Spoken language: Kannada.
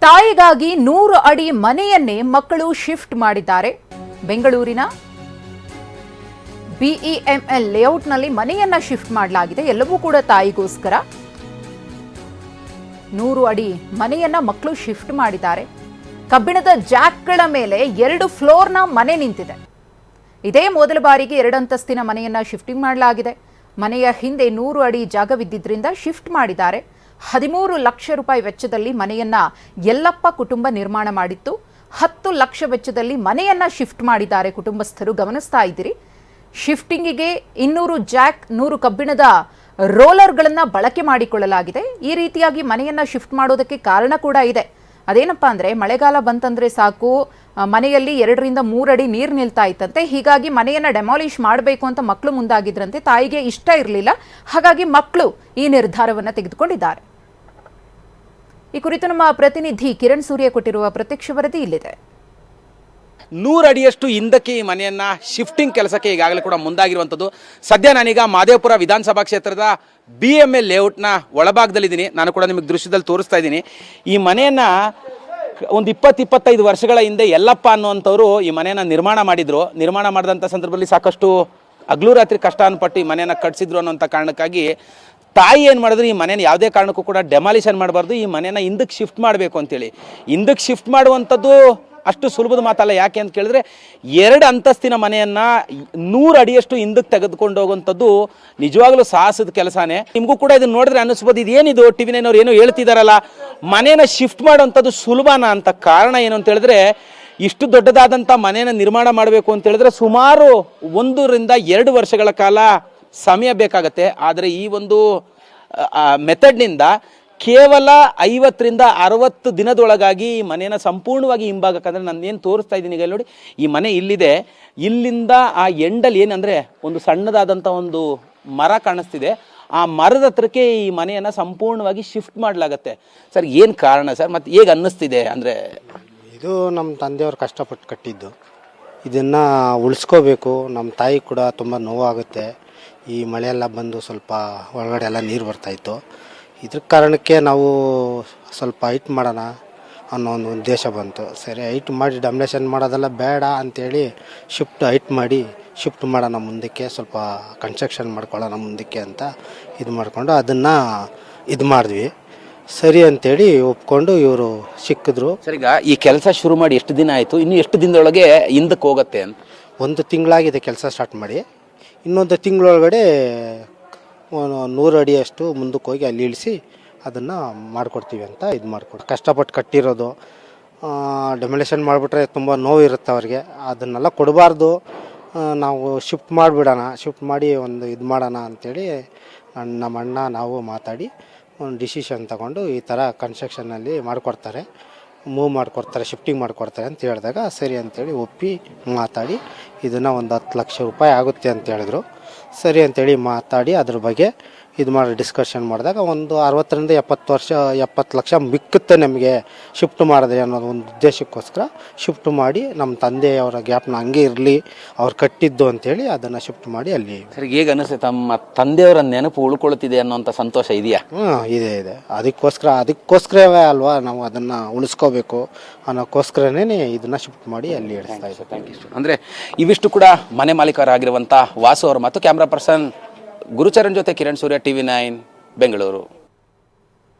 ತಾಯಿಗಾಗಿ ನೂರು ಅಡಿ ಮನೆಯನ್ನೇ ಮಕ್ಕಳು ಶಿಫ್ಟ್ ಮಾಡಿದ್ದಾರೆ. ಬೆಂಗಳೂರಿನ ಬಿಇಎಂಎಲ್ ಲೇಔಟ್ನಲ್ಲಿ ಮನೆಯನ್ನ ಶಿಫ್ಟ್ ಮಾಡಲಾಗಿದೆ. ಎಲ್ಲವೂ ಕೂಡ ತಾಯಿಗೋಸ್ಕರ. ನೂರು ಅಡಿ ಮನೆಯನ್ನ ಮಕ್ಕಳು ಶಿಫ್ಟ್ ಮಾಡಿದ್ದಾರೆ. ಕಬ್ಬಿಣದ ಜಾಕ್ಗಳ ಮೇಲೆ ಎರಡು ಫ್ಲೋರ್ನ ಮನೆ ನಿಂತಿದೆ. ಇದೇ ಮೊದಲ ಬಾರಿಗೆ ಎರಡಂತಸ್ತಿನ ಮನೆಯನ್ನ ಶಿಫ್ಟಿಂಗ್ ಮಾಡಲಾಗಿದೆ. ಮನೆಯ ಹಿಂದೆ ನೂರು ಅಡಿ ಜಾಗವಿದ್ದಿದ್ದರಿಂದ ಶಿಫ್ಟ್ ಮಾಡಿದ್ದಾರೆ. ಹದಿಮೂರು ಲಕ್ಷ ರೂಪಾಯಿ ವೆಚ್ಚದಲ್ಲಿ ಮನೆಯನ್ನ ಯಲ್ಲಪ್ಪ ಕುಟುಂಬ ನಿರ್ಮಾಣ ಮಾಡಿತ್ತು. ಹತ್ತು ಲಕ್ಷ ವೆಚ್ಚದಲ್ಲಿ ಮನೆಯನ್ನ ಶಿಫ್ಟ್ ಮಾಡಿದ್ದಾರೆ ಕುಟುಂಬಸ್ಥರು. ಗಮನಿಸ್ತಾ ಇದ್ದೀರಿ. ಶಿಫ್ಟಿಂಗಿಗೆ ಇನ್ನೂರು ಜಾಕ್, ನೂರು ಕಬ್ಬಿಣದ ರೋಲರ್ಗಳನ್ನ ಬಳಕೆ ಮಾಡಿಕೊಳ್ಳಲಾಗಿದೆ. ಈ ರೀತಿಯಾಗಿ ಮನೆಯನ್ನ ಶಿಫ್ಟ್ ಮಾಡೋದಕ್ಕೆ ಕಾರಣ ಕೂಡ ಇದೆ. ಅದೇನಪ್ಪ ಅಂದ್ರೆ, ಮಳೆಗಾಲ ಬಂತಂದರೆ ಸಾಕು ಮನೆಯಲ್ಲಿ ಎರಡರಿಂದ ಮೂರಡಿ ನೀರು ನಿಲ್ತಾ ಇತ್ತಂತೆ. ಹೀಗಾಗಿ ಮನೆಯನ್ನ ಡೆಮಾಲಿಷ್ ಮಾಡಬೇಕು ಅಂತ ಮಕ್ಕಳು ಮುಂದಾಗಿದ್ರಂತೆ. ತಾಯಿಗೆ ಇಷ್ಟ ಇರಲಿಲ್ಲ. ಹಾಗಾಗಿ ಮಕ್ಕಳು ಈ ನಿರ್ಧಾರವನ್ನು ತೆಗೆದುಕೊಂಡಿದ್ದಾರೆ. ಈ ಕುರಿತು ನಮ್ಮ ಪ್ರತಿನಿಧಿ ಕಿರಣ್ ಸೂರ್ಯ ಕೊಟ್ಟಿರುವ ಪ್ರತ್ಯಕ್ಷ ವರದಿ ಇಲ್ಲಿದೆ. ನೂರು ಅಡಿಯಷ್ಟು ಹಿಂದಕ್ಕೆ ಈ ಮನೆಯನ್ನ ಶಿಫ್ಟಿಂಗ್ ಕೆಲಸಕ್ಕೆ ಈಗಾಗಲೇ ಕೂಡ ಮುಂದಾಗಿರುವಂಥದ್ದು. ಸದ್ಯ ನಾನೀಗ ಮಾದೇವಪುರ ವಿಧಾನಸಭಾ ಕ್ಷೇತ್ರದ ಬಿ ಎಂ ಎಲ್ ಲೇಔಟ್ನ ಒಳಭಾಗದಲ್ಲಿದ್ದೀನಿ. ನಾನು ಕೂಡ ನಿಮಗೆ ದೃಶ್ಯದಲ್ಲಿ ತೋರಿಸ್ತಾ ಇದ್ದೀನಿ. ಈ ಮನೆಯನ್ನ ಒಂದು ಇಪ್ಪತ್ತು ಇಪ್ಪತ್ತೈದು ವರ್ಷಗಳ ಹಿಂದೆ ಯಲ್ಲಪ್ಪ ಅನ್ನುವಂಥವ್ರು ಈ ಮನೆಯನ್ನ ನಿರ್ಮಾಣ ಮಾಡಿದ್ರು. ನಿರ್ಮಾಣ ಮಾಡಿದಂಥ ಸಂದರ್ಭದಲ್ಲಿ ಸಾಕಷ್ಟು ಹಗಲು ರಾತ್ರಿ ಕಷ್ಟ ಅನ್ಪಟ್ಟು ಈ ಮನೆಯನ್ನ ಕಟ್ಟಿಸಿದ್ರು ಅನ್ನೋಂಥ ಕಾರಣಕ್ಕಾಗಿ ತಾಯಿ ಏನು ಮಾಡಿದ್ರು, ಈ ಮನೆಯನ್ನು ಯಾವುದೇ ಕಾರಣಕ್ಕೂ ಕೂಡ ಡೆಮಾಲಿಷನ್ ಮಾಡಬಾರ್ದು, ಈ ಮನೆಯನ್ನು ಹಿಂದಕ್ಕೆ ಶಿಫ್ಟ್ ಮಾಡಬೇಕು ಅಂತೇಳಿ. ಹಿಂದಕ್ಕೆ ಶಿಫ್ಟ್ ಮಾಡುವಂಥದ್ದು ಅಷ್ಟು ಸುಲಭದ ಮಾತಲ್ಲ, ಯಾಕೆ ಅಂತ ಕೇಳಿದ್ರೆ ಎರಡು ಅಂತಸ್ತಿನ ಮನೆಯನ್ನ ನೂರು ಅಡಿಯಷ್ಟು ಹಿಂದಕ್ಕೆ ತೆಗೆದುಕೊಂಡು ಹೋಗುವಂಥದ್ದು ನಿಜವಾಗ್ಲೂ ಸಾಹಸದ ಕೆಲಸನೇ. ನಿಮಗೂ ಕೂಡ ಇದನ್ನ ನೋಡಿದ್ರೆ ಅನಿಸ್ಬೋದು ಇದೇನಿದು ಟಿ ವಿ ನೈನವ್ರು ಏನೋ ಹೇಳ್ತಿದಾರಲ್ಲ, ಮನೆಯನ್ನ ಶಿಫ್ಟ್ ಮಾಡುವಂಥದ್ದು ಸುಲಭನ ಅಂತ ಕಾರಣ ಏನು ಅಂತ ಹೇಳಿದ್ರೆ, ಇಷ್ಟು ದೊಡ್ಡದಾದಂಥ ಮನೆಯನ್ನು ನಿರ್ಮಾಣ ಮಾಡಬೇಕು ಅಂತ ಹೇಳಿದ್ರೆ ಸುಮಾರು ಒಂದರಿಂದ ಎರಡು ವರ್ಷಗಳ ಕಾಲ ಸಮಯ ಬೇಕಾಗತ್ತೆ, ಆದರೆ ಈ ಒಂದು ಮೆಥಡ್ನಿಂದ ಕೇವಲ ಐವತ್ತರಿಂದ ಅರವತ್ತು ದಿನದೊಳಗಾಗಿ ಈ ಮನೆಯನ್ನು ಸಂಪೂರ್ಣವಾಗಿ ಹಿಂಬಾಗಕ್ಕಂದ್ರೆ ನಾನು ಏನು ತೋರಿಸ್ತಾ ಇದ್ದೀನಿ ಈಗ ನೋಡಿ, ಈ ಮನೆ ಇಲ್ಲಿದೆ. ಇಲ್ಲಿಂದ ಆ ಎಂಡಲ್ಲಿ ಏನಂದರೆ ಒಂದು ಸಣ್ಣದಾದಂಥ ಒಂದು ಮರ ಕಾಣಿಸ್ತಿದೆ. ಆ ಮರದ ಹತ್ರಕ್ಕೆ ಈ ಮನೆಯನ್ನು ಸಂಪೂರ್ಣವಾಗಿ ಶಿಫ್ಟ್ ಮಾಡಲಾಗತ್ತೆ. ಸರ್, ಏನು ಕಾರಣ ಸರ್? ಮತ್ತು ಹೇಗೆ ಅನ್ನಿಸ್ತಿದೆ ಅಂದರೆ? ಇದು ನಮ್ಮ ತಂದೆಯವರು ಕಷ್ಟಪಟ್ಟು ಕಟ್ಟಿದ್ದು. ಇದನ್ನು ಉಳಿಸ್ಕೋಬೇಕು. ನಮ್ಮ ತಾಯಿ ಕೂಡ ತುಂಬ ನೋವಾಗುತ್ತೆ. ಈ ಮಳೆಯೆಲ್ಲ ಬಂದು ಸ್ವಲ್ಪ ಒಳಗಡೆ ಎಲ್ಲ ನೀರು ಬರ್ತಾಯಿತ್ತು ಇದ್ರ ಕಾರಣಕ್ಕೆ ನಾವು ಸ್ವಲ್ಪ ಹೈಟ್ ಮಾಡೋಣ ಅನ್ನೋ ಒಂದು ಉದ್ದೇಶ ಬಂತು. ಸರಿ ಹೈಟ್ ಮಾಡಿ ಡಮ್ನೇಷನ್ ಮಾಡೋದೆಲ್ಲ ಬೇಡ ಅಂಥೇಳಿ ಶಿಫ್ಟ್ ಹೈಟ್ ಮಾಡಿ ಶಿಫ್ಟ್ ಮಾಡೋಣ ಮುಂದಕ್ಕೆ ಸ್ವಲ್ಪ ಕನ್ಸ್ಟ್ರಕ್ಷನ್ ಮಾಡ್ಕೊಳ್ಳೋಣ ಮುಂದಕ್ಕೆ ಅಂತ ಇದು ಮಾಡಿಕೊಂಡು ಅದನ್ನು ಇದು ಮಾಡಿದ್ವಿ. ಸರಿ ಅಂತೇಳಿ ಒಪ್ಕೊಂಡು ಇವರು ಸಿಕ್ಕಿದ್ರು. ಸರಿ ಈಗ ಈ ಕೆಲಸ ಶುರು ಮಾಡಿ ಎಷ್ಟು ದಿನ ಆಯಿತು? ಇನ್ನು ಎಷ್ಟು ದಿನದೊಳಗೆ ಹಿಂದಕ್ಕೆ ಹೋಗುತ್ತೆ ಅಂತ? ಒಂದು ತಿಂಗಳಾಗಿದೆ ಕೆಲಸ ಸ್ಟಾರ್ಟ್ ಮಾಡಿ. ಇನ್ನೊಂದು ತಿಂಗಳೊಳಗಡೆ ನೂರು ಅಡಿಯಷ್ಟು ಮುಂದಕ್ಕೆ ಹೋಗಿ ಅಲ್ಲಿ ಇಳಿಸಿ ಅದನ್ನು ಮಾಡಿಕೊಡ್ತೀವಿ ಅಂತ ಇದು ಮಾಡಿಕೊಡು ಕಷ್ಟಪಟ್ಟು ಕಟ್ಟಿರೋದು ಡೆಮೊಲೇಷನ್ ಮಾಡಿಬಿಟ್ರೆ ತುಂಬ ನೋವು ಇರುತ್ತೆ ಅವ್ರಿಗೆ. ಅದನ್ನೆಲ್ಲ ಕೊಡಬಾರ್ದು. ನಾವು ಶಿಫ್ಟ್ ಮಾಡಿಬಿಡೋಣ ಶಿಫ್ಟ್ ಮಾಡಿ ಒಂದು ಇದು ಮಾಡೋಣ ಅಂಥೇಳಿ ನಮ್ಮ ಅಣ್ಣ ನಾವು ಮಾತಾಡಿ ಒಂದು ಡಿಸಿಷನ್ ತಗೊಂಡು ಈ ಥರ ಕನ್ಸ್ಟ್ರಕ್ಷನ್ನಲ್ಲಿ ಮಾಡಿಕೊಡ್ತಾರೆ. ಮೂವ್ ಮಾಡಿಕೊಡ್ತಾರೆ ಶಿಫ್ಟಿಂಗ್ ಮಾಡಿಕೊಡ್ತಾರೆ ಅಂತ ಹೇಳಿದಾಗ ಸರಿ ಅಂತೇಳಿ ಒಪ್ಪಿ ಮಾತಾಡಿ, ಇದನ್ನು ಒಂದು ಹತ್ತು ಲಕ್ಷ ರೂಪಾಯಿ ಆಗುತ್ತೆ ಅಂತ ಹೇಳಿದ್ರು. ಸರಿ ಅಂತೇಳಿ ಮಾತಾಡಿ ಅದ್ರ ಬಗ್ಗೆ ಇದು ಮಾಡಿ ಡಿಸ್ಕಷನ್ ಮಾಡಿದಾಗ ಒಂದು ಅರವತ್ತರಿಂದ ಎಪ್ಪತ್ತು ವರ್ಷ ಎಪ್ಪತ್ತು ಲಕ್ಷ ಮಿಕ್ಕುತ್ತೆ ನಮಗೆ ಶಿಫ್ಟ್ ಮಾಡಿದ್ರೆ ಅನ್ನೋದು ಒಂದು ಉದ್ದೇಶಕ್ಕೋಸ್ಕರ ಶಿಫ್ಟ್ ಮಾಡಿ ನಮ್ಮ ತಂದೆಯವರ ಗ್ಯಾಪ್ನ ಹಂಗೆ ಇರಲಿ ಅವ್ರು ಕಟ್ಟಿದ್ದು ಅಂತೇಳಿ ಅದನ್ನು ಶಿಫ್ಟ್ ಮಾಡಿ ಅಲ್ಲಿ ಸರ್ ಈಗ ಅನಿಸುತ್ತೆ ತಮ್ಮ ತಂದೆಯವರ ನೆನಪು ಉಳ್ಕೊಳ್ತಿದೆ ಅನ್ನೋಂಥ ಸಂತೋಷ ಇದೆಯಾ? ಹ್ಞೂ ಇದೆ ಇದೆ. ಅದಕ್ಕೋಸ್ಕರ ಅದಕ್ಕೋಸ್ಕರವೇ ಅಲ್ವಾ ನಾವು ಅದನ್ನು ಉಳಿಸ್ಕೋಬೇಕು ಅನ್ನೋಕ್ಕೋಸ್ಕರನೇ ಇದನ್ನು ಶಿಫ್ಟ್ ಮಾಡಿ ಅಲ್ಲಿ ಇಡಿಸ್ತಾ ಇದ್ದೀವಿ. ಥ್ಯಾಂಕ್ ಯು ಅಂದರೆ ಇವಿಷ್ಟು ಕೂಡ ಮನೆ ಮಾಲೀಕರಾಗಿರುವಂಥ ವಾಸು ಅವರು ಮತ್ತು ಕ್ಯಾಮ್ರಾ ಪರ್ಸನ್ ಗುರುಚರಣ್ ಜೊತೆ Kiran Surya T V nine Bengaluru.